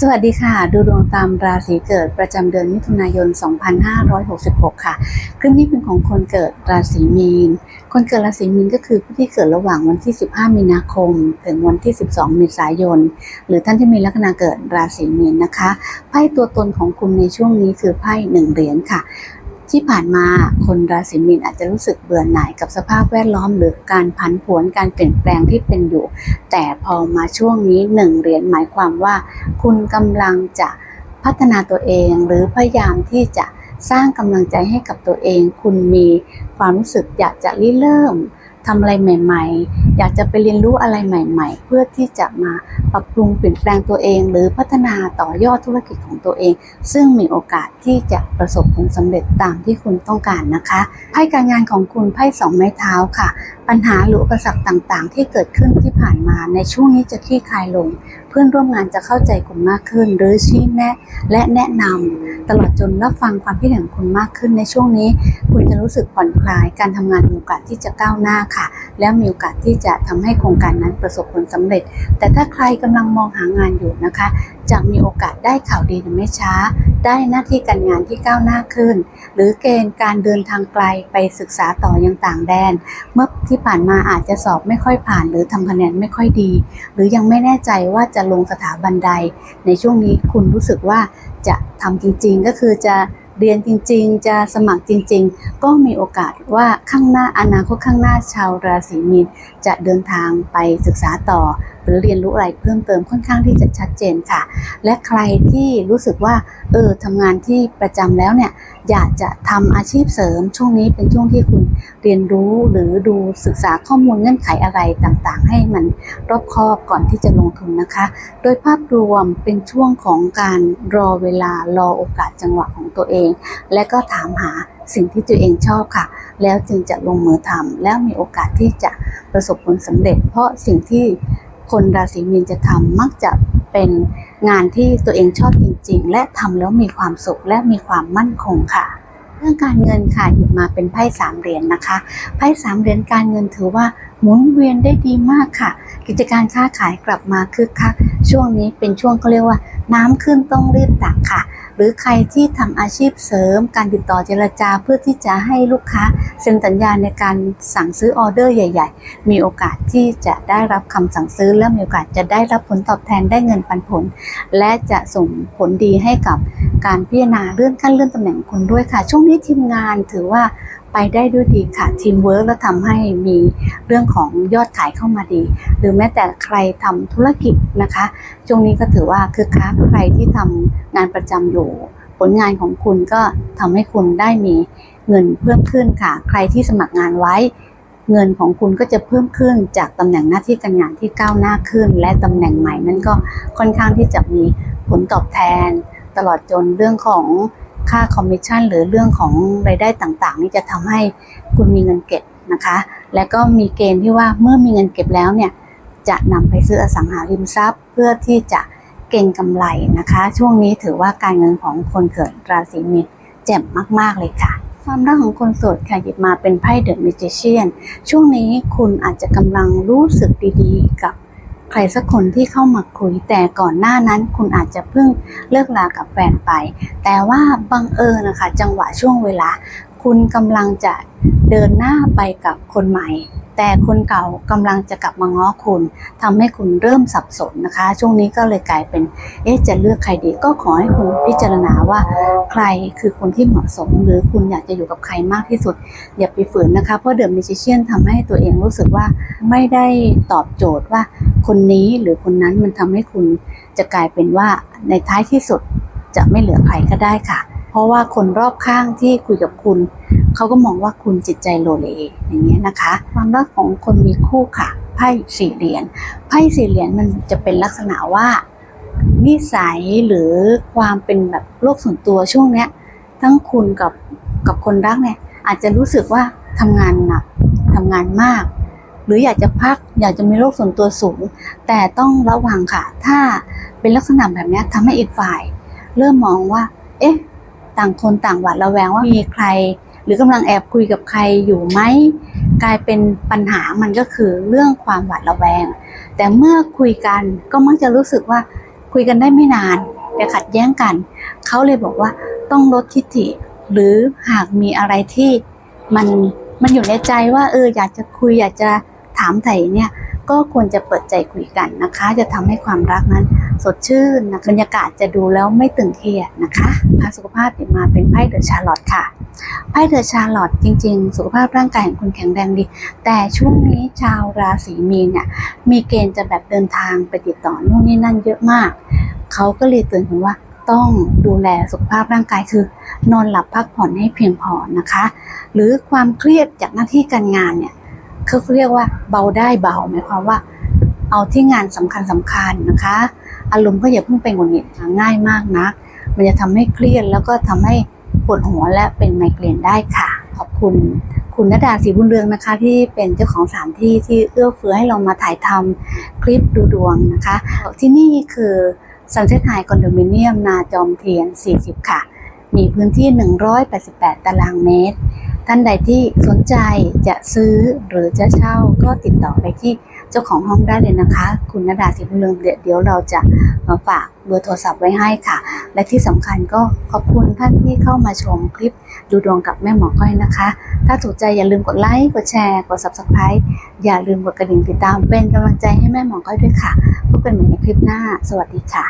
สวัสดีค่ะ ดูดวงตามราศีเกิดประจำเดือนมิถุนายน 2566 ค่ะ คลิปนี้เป็นของคนเกิดราศีมีน คนเกิดราศีมีนก็คือผู้ที่เกิดระหว่างวันที่ 15 มีนาคม ถึงวันที่ 12 เมษายน หรือท่านที่มีลัคนาเกิดราศีมีนนะคะ ไพ่ตัวตนของคุณในช่วงนี้คือไพ่หนึ่งเหรียญค่ะ ที่ผ่านมาคนราศีมีนอาจจะรู้สึกเบื่อหน่ายกับสภาพแวดล้อมหรือการผันผวนการเปลี่ยนแปลงที่เป็นอยู่ แต่พอมาช่วงนี้หนึ่งเหรียญหมายความว่า คุณกำลังจะพัฒนาตัวเองหรือพยายามที่จะสร้างกำลังใจให้กับตัวเอง คุณมีความรู้สึกอยากจะริเริ่มทำอะไรใหม่ ๆ อยากจะไปเรียนรู้อะไรใหม่ ๆ เพื่อที่จะมาปรับปรุงเปลี่ยนแปลงตัวเอง หรือพัฒนาต่อยอดธุรกิจของตัวเอง ซึ่งมีโอกาสที่จะประสบผลสำเร็จตามที่คุณต้องการนะคะไพ่การงานของคุณไพ่สองไม้เท้าค่ะปัญหาหรืออุปสรรคต่างๆ ที่เกิดขึ้นที่ผ่านมาในช่วงนี้จะคลี่คลายลง เพื่อนร่วมงานจะเข้าใจคุณมากขึ้น หรือชี้แนะและแนะนำตลอดจนรับฟังความคิดเห็นคุณมากขึ้นในช่วงนี้ คุณจะรู้สึกผ่อนคลาย การทำงานมีโอกาสที่จะก้าวหน้าค่ะ และมีโอกาสที่จะทำให้โครงการนั้นประสบผลสำเร็จ แต่ถ้าใครกำลังมองหางานอยู่นะคะ จะมีโอกาสได้ข่าวดีในไม่ช้า ได้หน้าที่การงานที่ก้าวหน้าขึ้น หรือเกณฑ์การเดินทางไกลไปศึกษาต่อยังต่างแดน เมื่อที่ผ่านมาอาจจะสอบไม่ค่อยผ่าน หรือทำคะแนนไม่ค่อยดี หรือยังไม่แน่ใจว่าจะลงสถาบันใด ในช่วงนี้คุณรู้สึกว่าจะทำจริงๆก็คือจะ เรียนจริงๆ จะสมัครจริง ๆ ก็มีโอกาสว่าข้างหน้าอนาคตข้างหน้าชาวราศีมีนจะเดินทางไปศึกษาต่อ หรือเรียนรู้อะไรเพิ่มเติมค่อนข้างที่จะชัดเจนค่ะ และใครที่รู้สึกว่าเออทำงานที่ประจำแล้วเนี่ย อยากจะทำอาชีพเสริมช่วงนี้เป็นช่วงที่คุณเรียนรู้หรือดูศึกษาข้อมูลเงื่อนไขอะไรต่างๆ ให้มันรอบคอบก่อนที่จะลงทุนนะคะ โดยภาพรวมเป็นช่วงของการรอเวลารอโอกาสจังหวะของตัวเอง และก็ถามหาสิ่งที่ตัวเองชอบค่ะ แล้วจึงจะลงมือทำแล้วมีโอกาสที่จะประสบผลสำเร็จ เพราะสิ่งที่คนราศีมีนจะทำมักจะเป็น งานที่ตัวเองชอบจริง ๆ และทำแล้วมีความสุขและมีความมั่นคงค่ะเรื่องการเงินค่ะหยิบมาเป็นไพ่สามเหรียญนะคะไพ่สามเหรียญการเงินถือว่าหมุนเวียนได้ดีมากค่ะ กิจการค้าขายกลับมาคึกคักช่วงนี้เป็นช่วงเขาเรียกว่า น้ำขึ้นต้องรีบตักค่ะ หรือใครที่ทำอาชีพเสริม การติดต่อเจรจาเพื่อที่จะให้ลูกค้า เซ็นสัญญาในการสั่งซื้อออเดอร์ใหญ่ ๆ มีโอกาสที่จะได้รับคำสั่งซื้อ และมีโอกาสจะได้รับผลตอบแทนได้เงินปันผล และจะส่งผลดีให้กับการพิจารณาเลื่อนขั้นเลื่อนตำแหน่งคุณด้วยค่ะ ช่วงนี้ทีมงานถือว่าไปได้ด้วยดีค่ะทีมเวิร์กแล้วทำให้มีเรื่องของยอดขายเข้ามาดี หรือแม้แต่ใครทำธุรกิจนะคะช่วงนี้ก็ถือว่าคือค้าใครที่ทำงานประจำอยู่ ผลงานของคุณก็ทำให้คุณได้มีเงินเพิ่มขึ้นค่ะ ใครที่สมัครงานไว้ เงินของคุณก็จะเพิ่มขึ้นจากตำแหน่งหน้าที่การงานที่ก้าวหน้าขึ้น และตำแหน่งใหม่นั้นก็ค่อนข้างที่จะมีผลตอบแทน ตลอดจนเรื่องของค่าคอมมิชชั่นหรือเรื่องของรายได้ต่างๆ นี่จะทำให้คุณมีเงินเก็บนะคะ และก็มีเกณฑ์ที่ว่าเมื่อมีเงินเก็บแล้วเนี่ยจะนำไปซื้ออสังหาริมทรัพย์ เพื่อที่จะ เก็งกำไรนะคะ ช่วงนี้ถือว่าการเงินของคนเกิดราศีมีนแจ่มมาก ๆ เลยค่ะ ความรักของคนโสดค่ะหยิบมาเป็นไพ่เดอะมิจิเชียนช่วงนี้คุณอาจจะกำลังรู้สึกดีๆ กับใครสักคนที่เข้ามาคุย แต่ก่อนหน้านั้นคุณอาจจะเพิ่งเลิกลากับแฟนไป แต่ว่าบังเอิญนะคะ จังหวะช่วงเวลา คุณกำลังจะเดินหน้าไปกับคนใหม่ แต่คนเก่ากำลังจะกลับมาง้อคุณทำให้คุณเริ่มสับสนนะคะ ช่วงนี้ก็เลยกลายเป็น เอ๊ะจะเลือกใครดีก็ขอให้คุณพิจารณาว่าใครคือคนที่เหมาะสม หรือคุณอยากจะอยู่กับใครมากที่สุด อย่าไปฝืนนะคะ เพราะเดอะมิจิเชียนทำให้ตัวเองรู้สึกว่าไม่ได้ตอบโจทย์ว่า คนนี้หรือคนนั้นมันทำให้คุณจะกลายเป็นว่าในท้ายที่สุดจะไม่เหลือใครก็ได้ค่ะ เพราะว่าคนรอบข้างที่คุยกับคุณเขาก็มองว่าคุณจิตใจโลเลอย่างเงี้ยนะคะ ความรักของคนมีคู่ค่ะไพ่สี่เหรียญไพ่สี่เหรียญมันจะเป็นลักษณะว่านิสัยหรือความเป็นแบบโลกส่วนตัวช่วงเนี้ย ทั้งคุณกับกับคนรักเนี่ย อาจจะรู้สึกว่าทำงานหนักทำงานมาก หรืออยากจะพักอยากจะมีโลกส่วนตัวสูง แต่ต้องระวังค่ะ ถ้าเป็นลักษณะแบบเนี้ยทำให้อีกฝ่าย เริ่มมองว่า เอ๊ะ ต่างคนต่างหวาดระแวงว่ามีใคร หรือกำลังแอบคุยกับใครอยู่ไหมกลายเป็นปัญหามันก็คือเรื่องความหวาดระแวง แต่เมื่อคุยกันก็มักจะรู้สึกว่าคุยกันได้ไม่นานแต่ขัดแย้งกัน เขาเลยบอกว่าต้องลดทิฐิ หรือหากมีอะไรที่มันมันอยู่ในใจว่าเอออยากจะคุยอยากจะถามไถ่เนี่ย ก็ควรจะเปิดใจคุยกันนะคะ จะทำให้ความรักนั้น สดชื่นนะบรรยากาศจะดูแล้วไม่ตึงเครียดนะคะทางสุขภาพติดมาเป็นไพ่เดอะชาร์ลอตค่ะไพ่เดอะชาร์ลอตจริง ๆ สุขภาพร่างกายของคุณแข็งแรงดี แต่ช่วงนี้ชาวราศีมีนเนี่ยมีเกณฑ์จะแบบเดินทางไปติดต่อนู่นนี่นั่นเยอะมาก เขาก็เลยเตือนคุณว่าต้องดูแลสุขภาพร่างกายคือ นอนหลับพักผ่อนให้เพียงพอนะคะ หรือความเครียดจากหน้าที่การงานเนี่ย เขาเรียกว่าเบาได้เบาหมายความว่า เอาที่งานสำคัญสำคัญนะคะ อารมณ์ก็อย่าเพิ่งเป็นหงุดหงิดง่ายมากนะ มันจะทำให้เครียดแล้วก็ทำให้ปวดหัวและเป็นไมเกรนได้ค่ะ ขอบคุณคุณนดาศรีบุญเรืองนะคะ ที่เป็นเจ้าของสถานที่ที่เอื้อเฟื้อให้เรามาถ่ายทำคลิปดูดวงนะคะ ที่นี่คือ Sunset High Condominium นาจอมเทียน 40 ค่ะ มีพื้นที่ 188 ตารางเมตร ท่านใดที่สนใจจะซื้อหรือจะเช่าก็ติดต่อไปที่เจ้าของห้องได้เลยนะคะ คุณนดาศรีบุญเรืองเดี๋ยวเราจะมาฝากเบอร์โทรศัพท์ไว้ให้ค่ะ และที่สำคัญก็ขอบคุณท่านที่เข้ามาชมคลิปดูดวงกับแม่หมอก้อยนะคะ ถ้าถูกใจอย่าลืมกดไลค์กดแชร์กด subscribe อย่าลืมกดกระดิ่งติดตามเป็นกำลังใจให้แม่หมอก้อยด้วยค่ะพบกันใหม่ในคลิปหน้า สวัสดีค่ะ